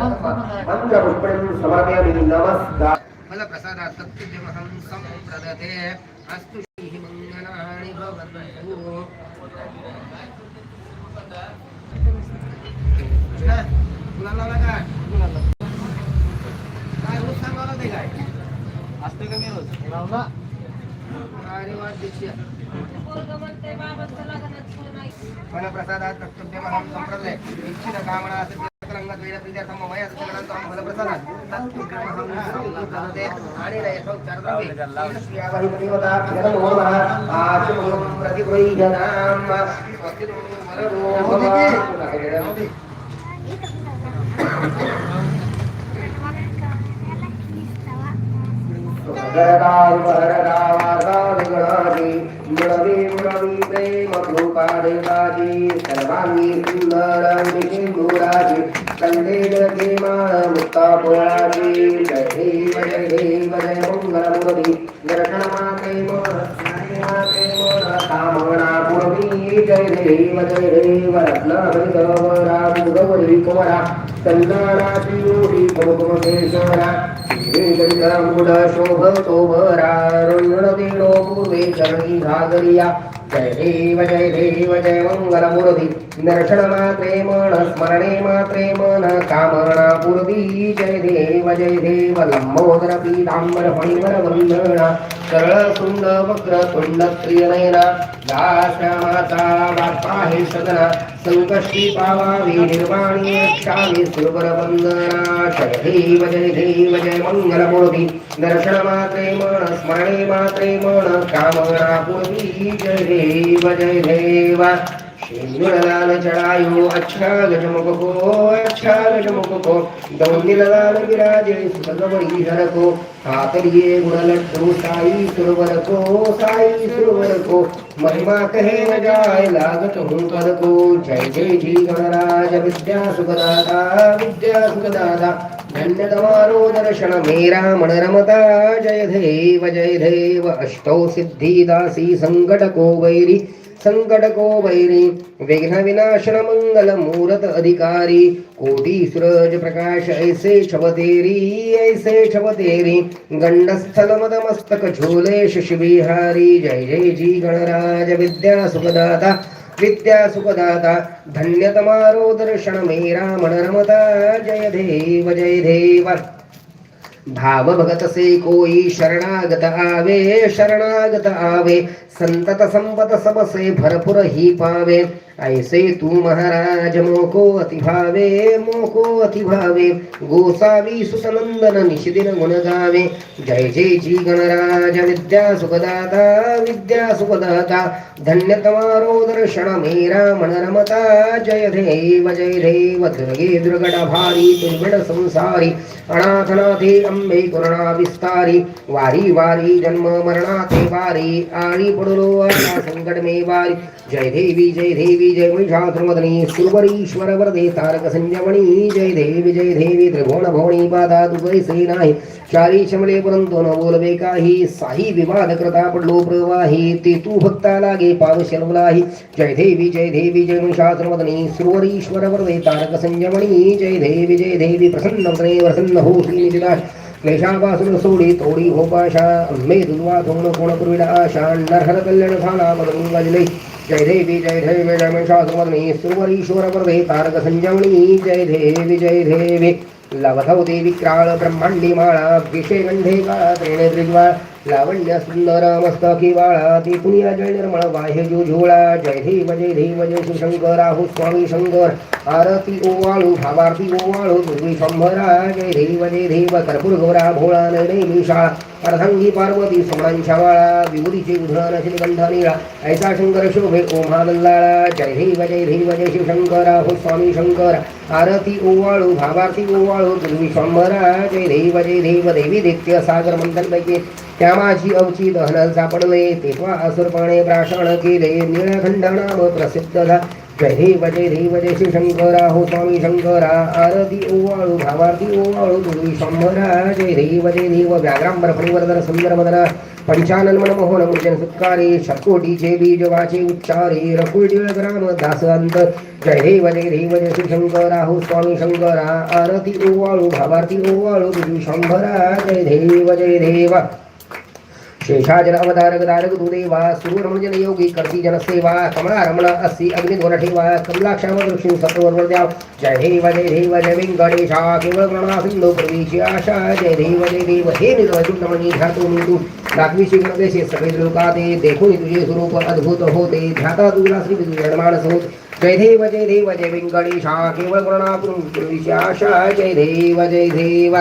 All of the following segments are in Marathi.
मन्त्रपुष्पणं समर्पयामि नमस्कार फलप्रसादात् सम्प्रदते अस्तु श्रीः मङ्गलानि भवन्तु काय? काय ऊस ते काय? असते का मी अरे फलप्रसादात् మురళి మురళి ప్రేమ భూపాడి రాజీ సర్వాంగి సుందర चरद्रव्ये श्रीयावहिदेवता नमो नमः आचमनं प्रतिगृह्यताम् जय जय जय जय जय कुमरा चंदनाची योगी कुमकुमकेश्वरा श्रीगंधमुड भरा पूर्वे चरणी घागरिया जय देव जय देव जय मंगलमूर्ती दर्शन मात्रे मन स्मरणे मात्रे मन कामना पूर्वी जय देव जय देव लंबोदर पीतांबर फणीवर वंदना सरळ सुंद वक्र तुंड प्रियनयना माता बाप्पा हे सदना संकष्टी पावावी निर्वाणी रक्षावी सुरवर वंदना जय देव जय देव जय मंगलमूर्ती दर्शन मात्रे मन स्मरणे मात्रे मन कामना पूर्वी जय देव जय देव शेंगुळलाल चढायो अच्छा गजमुख को अच्छा गजमुख को दौंदिललाल विराजे सुखगवरी हरको हातरिये गुणलट्टू साई सुरवर को साई सुरवर को महिमा कहे न जाय लागत हूँ पद को जय जय जी गणराज विद्या सुखदाता विद्या सुखदाता धन्य तमारो दर्शन मेरा मन रमता जय देव जय देव अष्टौ सिद्धिदासी संकट को वैरी संकट को विघ्न विनाशन मंगल मूरत अधिकारी कोटि सूरज प्रकाश ऐसे छव तेरी ऐसे छव तेरी गंडस्थल मद मस्तक झोले शशि जय जय जी गणराज विद्या सुखदाता विद्या सुखदाता धन्य तमारो दर्शन मेरा मन रमता जय देव जय देव। भाव भगत से कोई शरणागत आवे शरणागत आवे। संतत संपत सब भरपूर ही पावे। ऐसे तू महाराज मोको अति भावे मोको अति भावे। गोसावी सुसनंदन निशिदिन गुण गावे जय जय जी गणराज विद्या सुखदाता विद्या सुखदाता। धन्य तमारो दर्शन मेरा मन रमता जय देव जय देव दुर्गे दुर्गट भारी दुर्गट संसारी। अनाथनाथे अंबे करुणा विस्तारी। वारी वारी जन्म मरणाथे वारी। आणि पडलो संकट मे वारी। जय देवी जय देवी जय महिषासुरमदनी सुरवरीश्वर वरदे तारक संजमणी जय देवी जय देवी त्रिभुवन भवणी बाधा दुर्गैसे नाही। चारी शमले परंतु न बोलवे काही। साही विवाद करता पडलो प्रवाही। ते तू भक्ता लागे पाव शर्वलाही जय देवी जय देवी जय महिषासुरमदनी सुरवरीश्वर वरदे तारक संजमणी जय देवी जय देवी प्रसन्न वदने प्रसन्न हो श्रीनिधिदास क्लेशापासून सोडी तोडी होपाशा अंबे दुर्वा धोण कोण पूर्विडा आशा नरहर कल्याण झाला मदनी वाजले। जय देवी जय देवी जय महिषासुरमदनी सुरवरीश्वर वरदे जय देवी जय देवी लवथौ देवी क्राळ ब्रह्मांडी माळा विषय गंधे काळा त्रेणे त्रिज्वाळ लावण्य सुंदर मस्तकी बाळा ती पुनिया जय निर्मळ बाह्य जुझोळा जय धीम जय धीम जय शिवशंकर आहो स्वामी शंकर. आरती ओवाळू भावार्थी ओवाळू दुर्वी शंभरा जय धीम जय धीम कर्पूर गौरा भोळा नैने अर्धांगी पार्वती सोमणांच्या वाळा विभूतीचे उधळण श्रीगंध निळा. ऐसा शंकर शोभे ओमा लल्लाळा. जय धीम जय धीम जय शिवशंकर आहो स्वामी शंकर. आरती ओवाळू भावार्थी ओवाळू दुर्वी शंभरा जय धीम जय धीम देवी दैत्य सागर मंथन त्या माझी अवची दहन सापडले तेव्हा असुरपणे प्राशन केले निळखंड नाम प्रसिद्ध झा जय देव जय देव जय श्री शंकरा हो स्वामी शंकरा आरती ओवाळू भावारती ओवाळू तुझी शंभरा. जय देव जय देव व्याघ्रांबर फणीवरदर सुंदर मदर पंचानन मनमोहन मूर्जन सुत्कारे शकोटीचे बीज वाचे उच्चारे रकुळ ग्राम दासंत जय देव जय देव जय श्री शंकरा हो स्वामी शंकरा आरती ओवाळू भावारती ओवाळू तुझी शंभरा. जय देव जय देव शेषाजन अवतारक तारक दुदेवा सूरमजन योगी करती जन सेवा कमला रमण अस्सी अग्निध्वर ठेवा कमलाक्षाम दृष्टी सत्वरवर्द्या जय देव जय देव जय गणेशा केवळ प्रणा सिंधु प्रवेश आशा जय देव जय देव हे निर्वचुंडमणी ध्यातो मी तू नागविशी गणदेशे सगळे लोकाते देखो तुझे स्वरूप अद्भुत होते। ध्याता तुला श्री विदू मानस होत जय देव जय देव जय वेंकटेशा केवळ प्रणा आशा जय देव जय देव.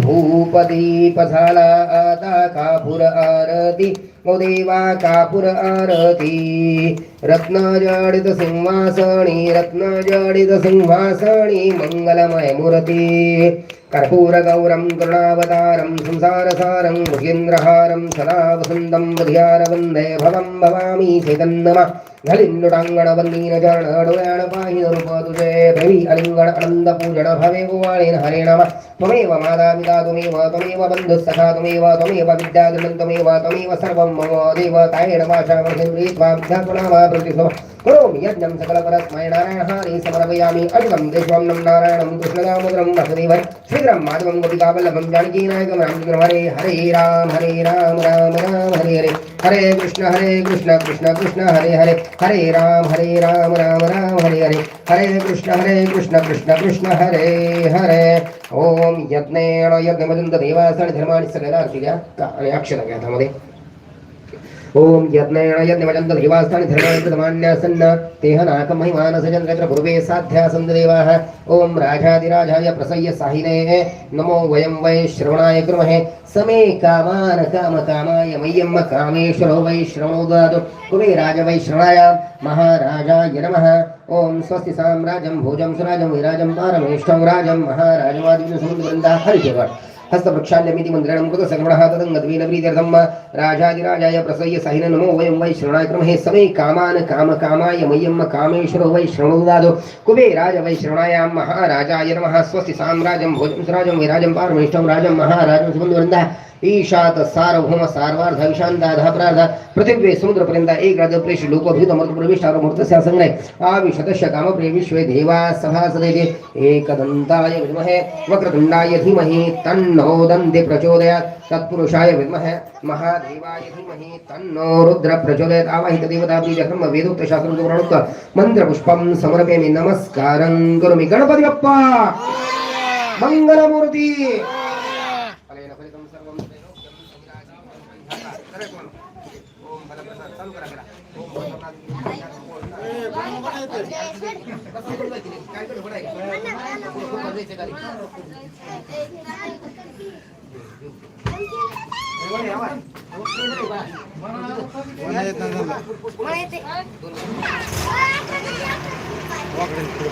भूपदीप झाला आता कापूर आरती मो देवा कापूर आरती. रत्न जडित सिंहासणी रत्न जडित सिंहासणी मंगलमय मूर्ती. कर्पूर गौरं करुणावतारं संसारसारं भुजेन्द्रहारं सदा वसन्तं बुधियार वन्दे भवं भवामी चैतन्नमा घलिन्नुटाङ्गण वन्दीन चरण डोळ्याण पाहि रूप तुझे प्रेमी अलिंगण आनंद पूजन भवे गोवाळेन हरे नम त्वमेव माता पिता त्वमेव त्वमेव बन्धुः सखा त्वमेव त्वमेव विद्याधनं त्वमेव त्वमेव सर्वं मम देव तायेण वाचा महेन्द्रियत्वा विद्यात्मनामा प्रतिस्व करोमि यज्ञं सकलपरस्मै नारायणहारि समर्पयामि अजुतं देशवन्नं नारायणं कृष्णदामोदरं वसुदेवं श्रीधरं माधवं गोपिकावल्लभं जानकीनायकं रामचन्द्रं हरे हरे राम हरे राम राम राम हरे हरे हरे कृष्ण हरे कृष्ण कृष्ण कृष्ण हरे हरे हरे राम हरे राम राम राम हरे हरे हरे कृष्ण हरे कृष्ण कृष्ण कृष्ण हरे हरे ओम यज्ञेण यज्ञमदंत देवासण धर्माणि सगळ्याला अर्थ द्या का- आणि अक्षर घ्या त्यामध्ये ओम यज्ञेण यज्ञमजन्त देवास्थानि धर्माण्यसन्न तेह नाकं महिमानसजन्त्र पूर्वे साध्यासन्त देवाः ओम राजाधिराजाय प्रसय्य साहिने, नमो वयं वै श्रवणाय कुर्महे। समे कामान काम कामाय मय्यं कामेश्वरो वै श्रवणो ददातु कुबेराज वै श्रवणाय महाराजाय नमः। ओम स्वस्ति साम्राज्यं, भोजं सुराजं विराजं पारमेष्ठं राजं महाराजमादिनं समुद्रवृन्दा हरिकेवट हस्तवृक्षाल्यमिति मन्दिरणं कृत सगुणः तदङ्गद्वीनप्रीत्यर्थं राजादिराजाय प्रसय्य सहिन नमो वयं वै श्रवणाय क्रमहे समे कामान् काम कामाय मय्यं कामेश्वरो वै श्रवणोदादो कुबेराज वै श्रवणायां महाराजाय नमः स्वस्ति साम्राज्यं भोजं सुराजं विराजं पारमेष्ठं राजं महाराजं सुबन्धुवृन्दः ईशात सार्वभौम सार्वार्ध विशांताध प्रार्ध पृथिव्ये समुद्रपर्यंत एक राज प्रेष लोकभूत मृत प्रविष्टार मूर्तस्य संग्रह आविशतस्य कामप्रिय विश्वे देवा सभासदेते एकदन्ताय विद्महे, वक्रतुण्डाय धीमहि, तन्नो दन्ते प्रचोदयात्। तत्पुरुषाय विद्महे, महादेवाय धीमहि, तन्नो रुद्र प्रचोदयात्। आवाहित देवता प्रीत्यक्रम वेदोक्त, शास्त्रं प्रणुक्त मन्त्रपुष्पं समर्पयामि। नमस्कारं करोमि। गणपति बप्पा मङ्गलमूर्ति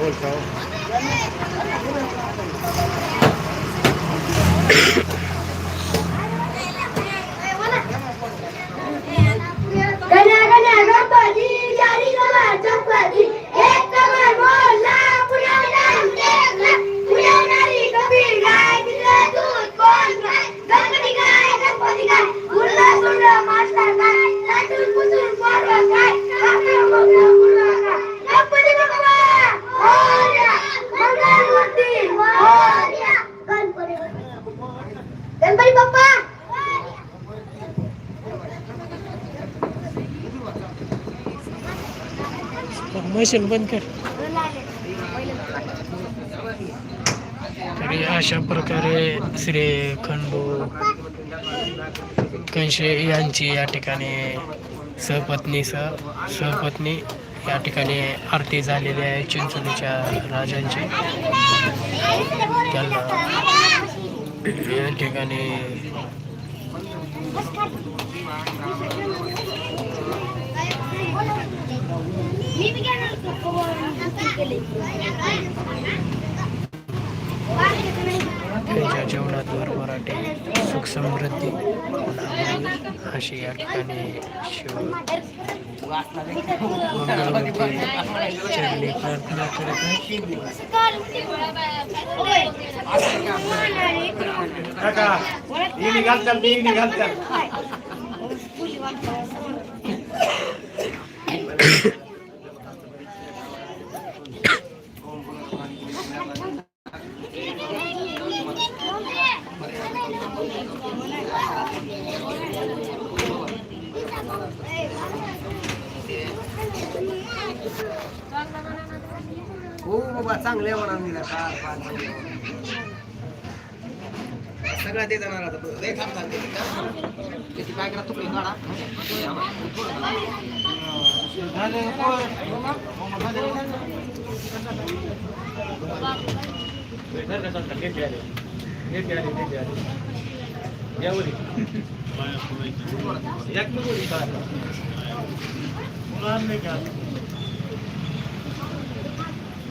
बोलता मशीन बंद कर. तरी अशा प्रकारे श्री खंडू कंशे यांची या ठिकाणी सहपत्नी सह सहपत्नी या ठिकाणी आरती झालेली आहे चिंचोलीच्या राजांची. त्यांना या ठिकाणी मी बी घेणार होतो. केले. त्यांच्या जीवनात भरभराटी सुख समृद्धी अशी या ठिकाणी शिव मंगलमूर्ती चरणी प्रार्थना करत आहे हो म्हणा दिला कार पाच सगळं ते जाणार आता. लय थांब थांब ते. त्याची काय करा तुकडे काढा जा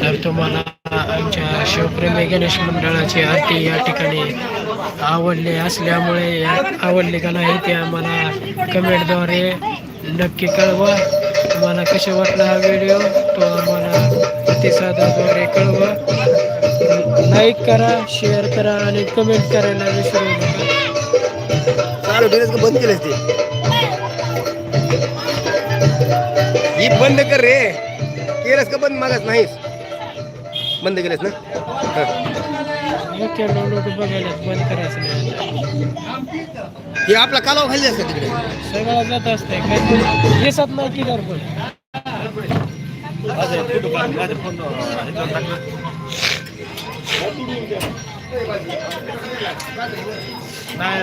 तर तुम्हाला आमच्या शिवप्रेमी गणेश मंडळाची आरती या ठिकाणी आवडली असल्यामुळे या आवडली का नाही ते आम्हाला कमेंटद्वारे नक्की कळवा. तुम्हाला कसे वाटला हा व्हिडिओ तो आम्हाला प्रतिसादाद्वारे कळवा. लाईक करा शेअर करा आणि कमेंट करायला विसरू नका. बंद केलंस ते? ही बंद कर रे. केलंस का बंद? मागत नाहीस. बंद केलंस ना? हं. हे आपला कालाव खाल्ली असतं तिकडे. सगळं जात असतंय. काही दिसत नाही किलर पण. नाही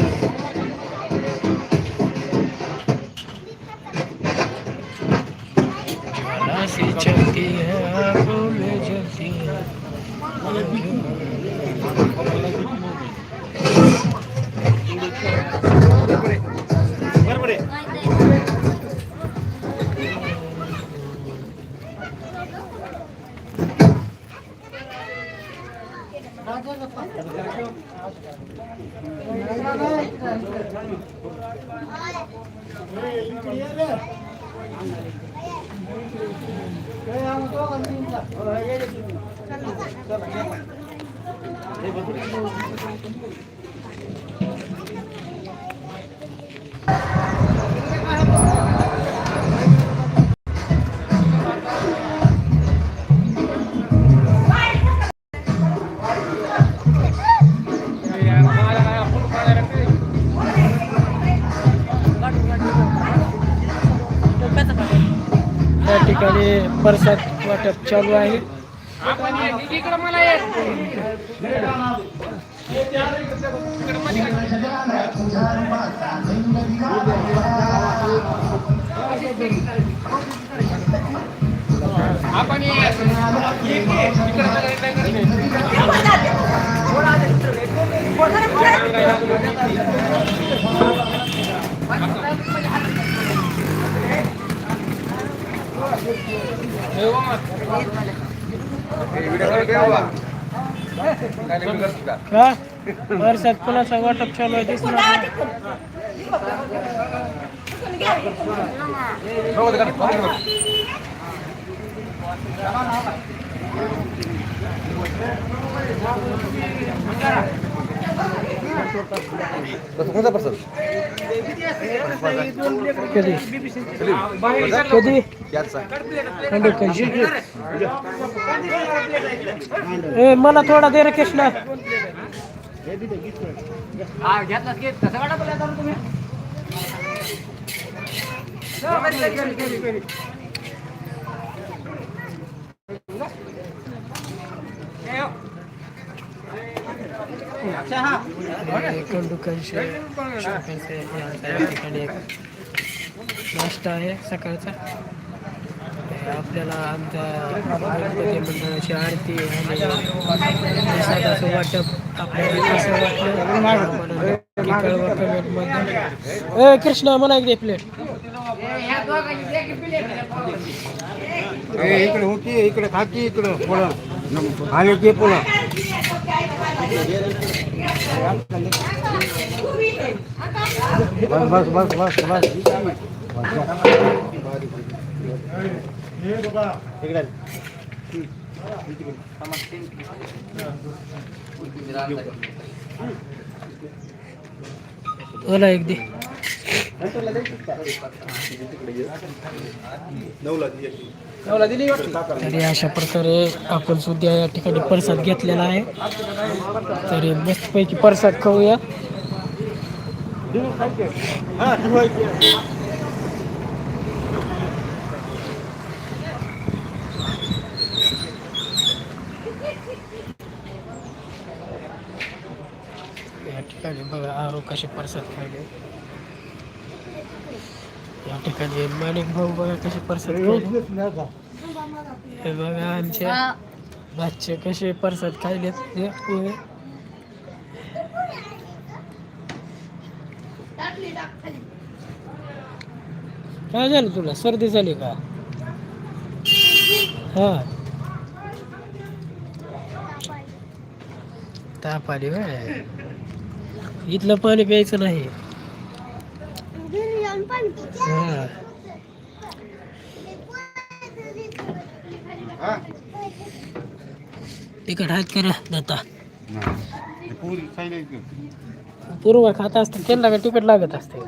아, 이거 또 가는 거야. 어, 이거 이거. 잠깐만. 잠깐만. 내가 버튼을 눌러 प्रसाद वाटप चालू आहे. आपण वर्षात कोणाचा वाटप चालू आहे दिसणार नाही. कोणता प्रसाद कधी कधी याचा खंडू कंशी ए मला थोडा दे रे कृष्णा। हा घेतलास की कसं वाटा बोलला आता तुम्ही. खंडू कंशी कंशी या ठिकाणी एक नाश्ता आहे सकाळचा. आपल्याला आमच्या गणपती मंडळाची आरती प्रसादाचं वाटप आपल्याला कसं वाटलं? कृष्णा मला एक दे प्लेट इकडे होती इकडे खाती इकडं पुढं आणि ते पुढं बस बस बस बस बस ओला एक दे. तरी अशा प्रकारे आपण सुद्धा या ठिकाणी प्रसाद घेतलेला आहे. तरी मस्तपैकी प्रसाद खाऊया. या ठिकाणी बघा आरो कसे प्रसाद खायले. ठिकाणी माणिक भाऊ बघा कसे प्रसाद खायले. हे बघा आमच्या भाचे कसे प्रसाद खायले ते पोहे. काय झालं तुला? सर्दी झाली का? हा. ताप आली इथलं पाणी प्यायचं नाही. तिकट आहेत करा दाता पूर्व खात असते त्यांना का तिकट लागत असते?